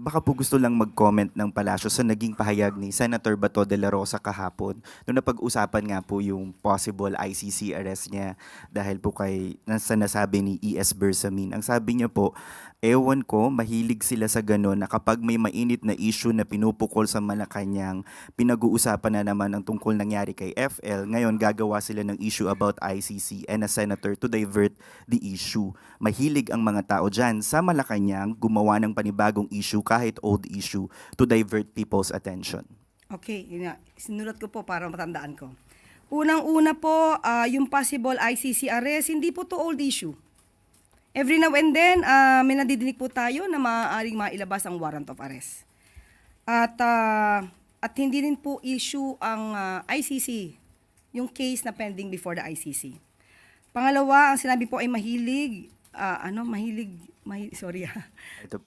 baka po gusto lang mag-comment ng palasyo sa naging pahayag ni Senator Bato de la Rosa kahapon. Noong napag-usapan nga po yung possible ICC arrest niya dahil po kay sa nasabi ni E.S. Bersamin. Ang sabi niya po, ewan ko, mahilig sila sa gano'n na kapag may mainit na issue na pinupukol sa Malacanang, pinag-uusapan na naman ang tungkol nangyari kay FL. Ngayon, gagawa sila ng issue about ICC and a senator to divert the issue. Mahilig ang mga tao dyan sa Malacanang gumawa ng panibagong issue kahit old issue to divert people's attention. Okay, yun nga. Sinulat ko po para matandaan ko. Unang-una po, ah, yung possible ICC arrest, hindi po to old issue. Every now and then, ah, may nadidinig po tayo na maaaring mailabas ang warrant of arrest. At, ah, at hindi rin po issue ang ah, ICC, yung case na pending before the ICC. Pangalawa, ang sinabi po ay mahilig, ah, ano, mahilig, mahilig sorry ah. Ito,